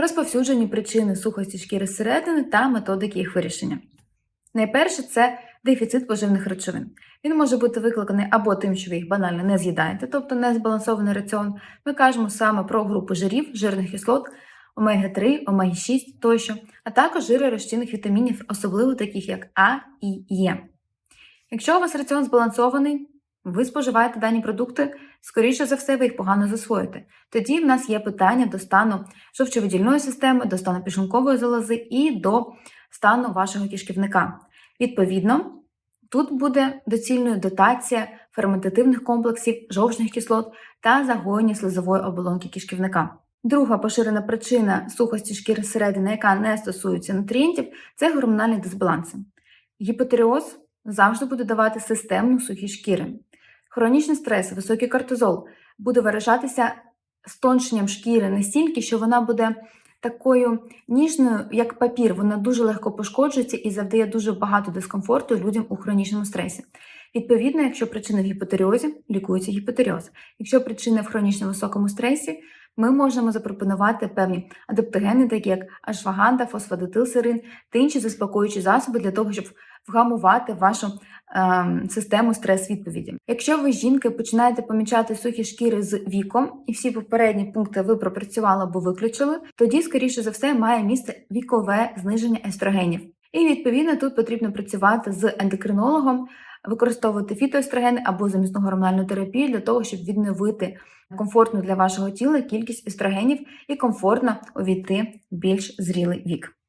Розповсюджені причини сухості шкіри зсередини та методики їх вирішення. Найперше це дефіцит поживних речовин. Він може бути викликаний або тим, що ви їх банально не з'їдаєте, тобто незбалансований раціон. Ми кажемо саме про групу жирів, жирних кислот, омега-3, омега-6 тощо, а також жири розчинних вітамінів, особливо таких як А і Е. Якщо у вас раціон збалансований, ви споживаєте дані продукти, скоріше за все, ви їх погано засвоїте. Тоді в нас є питання до стану жовчовидільної системи, до стану пішункової залози і до стану вашого кишківника. Відповідно, тут буде доцільною дотація ферментативних комплексів, жовчних кислот та загоєння слизової оболонки кишківника. Друга поширена причина сухості шкіри зсередини, яка не стосується нутрієнтів, це гормональні дисбаланси. Гіпотеріоз завжди буде давати системну сухі шкіри. Хронічний стрес, високий кортизол буде виражатися стоншенням шкіри настільки, що вона буде такою ніжною, як папір, вона дуже легко пошкоджується і завдає дуже багато дискомфорту людям у хронічному стресі. Відповідно, якщо причина в гіпотеріозі, лікується гіпотеріоз. Якщо причина в хронічно високому стресі, ми можемо запропонувати певні адаптогени, такі як ашваганда, фосфодетилсерин та інші заспокоюючі засоби для того, щоб вгамувати вашу систему стрес-відповіді. Якщо ви жінки починаєте помічати сухі шкіри з віком, і всі попередні пункти ви пропрацювали або виключили, тоді, скоріше за все, має місце вікове зниження естрогенів. І відповідно тут потрібно працювати з ендокринологом, використовувати фітоестрогени або замісну гормональну терапію для того, щоб відновити комфортну для вашого тіла кількість естрогенів і комфортно увійти більш зрілий вік.